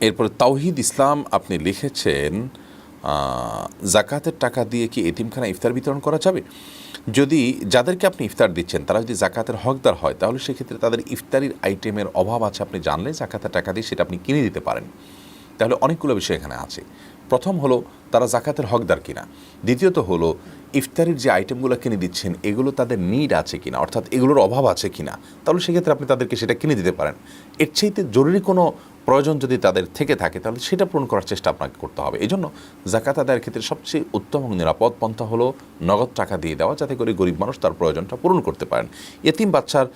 এরপরে তাওহিদ ইসলাম আপনি লিখেছেন জাকাতের টাকা দিয়ে কি এতিমখানা ইফতার বিতরণ করা যাবে? যদি যাদেরকে আপনি ইফতার দিচ্ছেন, তারা যদি জাকাতের হকদার হয়, তাহলে সেক্ষেত্রে তাদের ইফতারির আইটেমের অভাব আছে। আপনি জানলে জাকাতের টাকা দিয়ে সেটা আপনি কিনে দিতে পারেন। তাহলে অনেকগুলো বিষয় এখানে আছে। প্রথম হলো, তারা জাকাতের হকদার কিনা? দ্বিতীয়ত হলো, ইফতারির যে আইটেমগুলো কিনে দিচ্ছেন, এগুলো তাদের নিড আছে কিনা? অর্থাৎ এগুলোর অভাব আছে কিনা? তাহলে সেক্ষেত্রে আপনি তাদেরকে সেটা কিনে দিতে পারেন। এর চাইতে জরুরি কোনো প্রয়োজন যদি তাদের থেকে থাকে, তাহলে সেটা পূরণ করার চেষ্টা আপনাকে করতে হবে। এই জন্য জাকাত আদায়ের ক্ষেত্রে সবচেয়ে উত্তম এবং নিরাপদ পন্থা হলো নগদ টাকা দিয়ে দেওয়া, যাতে করে গরিব মানুষ তার প্রয়োজনটা পূরণ করতে পারেন। এতিম বাচ্চার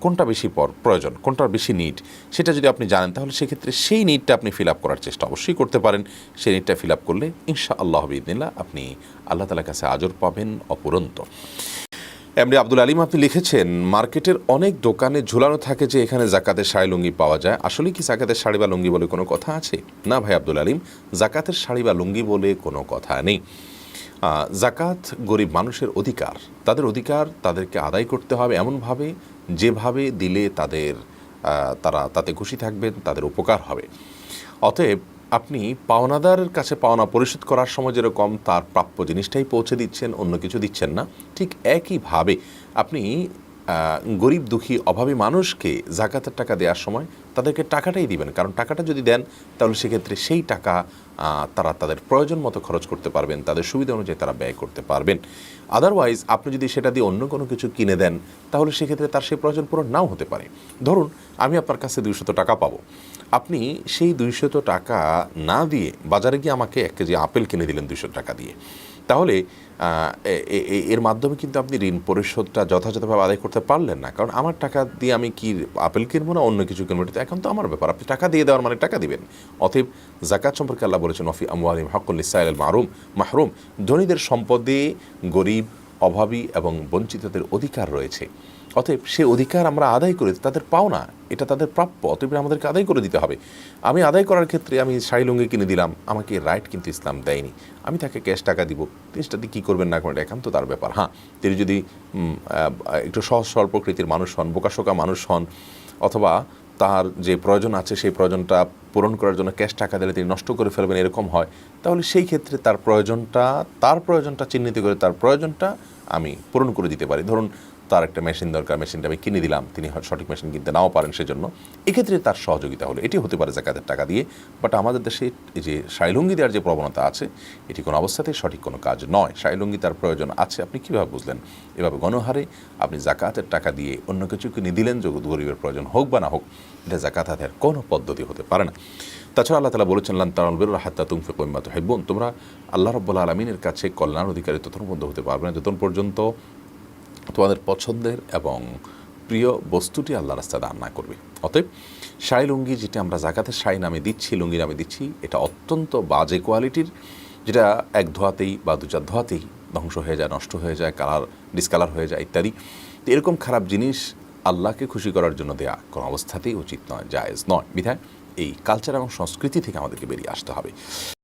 কোনটা বেশি পর- প্রয়োজন, কোনটার বেশি নিড সেটা যদি আপনি জানেন, তাহলে সেক্ষেত্রে সেই নিডটা আপনি ফিল আপ করার চেষ্টা অবশ্যই করতে পারেন। সেই নিডটা ফিল আপ করলে ইনশা আল্লাহ আপনি আল্লাহ তালার কাছে আজর পাবেন অপুরন্ত। এমনি আব্দুল আলিম আপনি লিখেছেন, মার্কেটের অনেক দোকানে ঝুলানো থাকে যে এখানে জাকাতের শাড়ি, লুঙ্গি পাওয়া যায়। আসলে কি জাকাতের শাড়ি বা লুঙ্গি বলে কোনো কথা আছে? না ভাই আব্দুল আলিম, জাকাতের শাড়ি বা লুঙ্গি বলে কোনো কথা নেই। জাকাত গরিব মানুষের অধিকার। তাদের অধিকার তাদেরকে আদায় করতে হবে এমনভাবে, যেভাবে দিলে তাদের তারা তাতে খুশি থাকবেন, তাদের উপকার হবে। অতএব আপনি পাওনাদারের কাছে পাওনা পরিশোধ করার সময় যেরকম তার প্রাপ্য জিনিসটাই পৌঁছে দিচ্ছেন, অন্য কিছু দিচ্ছেন না, ঠিক একইভাবে আপনি গরিব, দুঃখী, অভাবী মানুষকে জাকাতের টাকা দেওয়ার সময় তাদেরকে টাকাটাই দিবেন। কারণ টাকাটা যদি দেন, তাহলে সেক্ষেত্রে সেই টাকা তারা তাদের প্রয়োজন মতো খরচ করতে পারবেন, তাদের সুবিধা অনুযায়ী তারা ব্যয় করতে পারবেন। আদারওয়াইজ আপনি যদি সেটা দিয়ে অন্য কোনো কিছু কিনে দেন, তাহলে সেক্ষেত্রে তার সেই প্রয়োজন পূরণ নাও হতে পারে। ধরুন, আমি আপনার কাছে দুইশত টাকা পাবো। আপনি সেই দুইশত টাকা না দিয়ে বাজারে গিয়ে আমাকে এক কেজি আপেল কিনে দিলেন দুইশো টাকা দিয়ে। তাহলে এর মাধ্যমে কিন্তু আপনি ঋণ পরিশোধটা যথাযথভাবে আদায় করতে পারলেন না। কারণ আমার টাকা দিয়ে আমি কি আপেল কিনবো না, অন্য কিছু কিনবো? এখন তো আমার ব্যাপার। আপনি টাকা দিয়ে দেওয়ার মানে টাকা দিবেন। অতএব জাকাত সম্পর্কে আল্লাহ বলেছেন অফি আমওয়ালিম হকুল ইসাইল মারুম মাহরুম। ধনীদের সম্পদে গরিব অভাবী এবং বঞ্চিতদের অধিকার রয়েছে। অতএব সে অধিকার আমরা আদায় করে, তাদের পাওনা, এটা তাদের প্রাপ্য, অতএব আমাদেরকে আদায় করে দিতে হবে। আমি আদায় করার ক্ষেত্রে আমি শাড়ি লুঙ্গি কিনে দিলাম, আমাকে রাইট কিন্তু ইসলাম দেয়নি। আমি তাকে ক্যাশ টাকা দিব। জিনিসটা দিয়ে কী করবেন না এটা একান্ত তার ব্যাপার। হ্যাঁ তিনি যদি একটু সহজ সরল প্রকৃতির মানুষ হন, বোকাশোকা মানুষ হন, অথবা তার যে প্রয়োজন আছে, সেই প্রয়োজনটা পূরণ করার জন্য ক্যাশ টাকা দিলে তিনি নষ্ট করে ফেলবেন, এরকম হয়, তাহলে সেই ক্ষেত্রে তার প্রয়োজনটা তার প্রয়োজনটা চিহ্নিত করে, তার প্রয়োজনটা আমি পূরণ করে দিতে পারি। ধরুন, তার একটা মেশিন দরকার মেশিনটা আমি কিনে দিলাম, তিনি সঠিক মেশিন কিনতে নাও পারেন সেজন্য। এক্ষেত্রে তার সহযোগিতা হলো, এটি হতে পারে জাকাতের টাকা দিয়ে বাট আমাদের দেশে যে শাইলুঙ্গি দেওয়ার যে প্রবণতা আছে, এটি কোনো অবস্থাতেই সঠিক কোনো কাজ নয়। শাইলুঙ্গি তার প্রয়োজন আছে, আপনি কীভাবে বুঝলেন? এভাবে গণহারে আপনি জাকাতের টাকা দিয়ে অন্য কিছু কিনে দিলেন যে গরিবের প্রয়োজন হোক বা না হোক, এটা জাকাত আদায়ের কোনো পদ্ধতি হতে পারে না। তাছাড়া আল্লাহ তালা বলেছেন, লান তারাল বেরুল হাত্তা তুমফে কৈমাত হেব্বন তোমরা আল্লাহ রব্বুল আলমিনের কাছে কল্যাণ অধিকারী পর্যন্ত হতে পারবে না। যতক্ষণ পর্যন্ত তোমাদের পছন্দের এবং প্রিয় বস্তুটি আল্লাহ রাস্তা দান না করবে। অতএব শাড়ি লুঙ্গি যেটা আমরা জাকাতের শাড়ি নামে দিচ্ছি, লুঙ্গি নামে দিচ্ছি, এটা অত্যন্ত বাজে কোয়ালিটির, যেটা এক ধোয়াতেই বা দু চার ধোয়াতেই ধ্বংস হয়ে যায়, নষ্ট হয়ে যায়, কালার ডিসকালার হয়ে যায় ইত্যাদি। তো এরকম খারাপ জিনিস আল্লাহকে খুশি করার জন্য দেয়া কোনো অবস্থাতেই উচিত নয়, জায়েজ নয়। বিধায় এই কালচার এবং সংস্কৃতি থেকে আমাদেরকে বেরিয়ে আসতে হবে।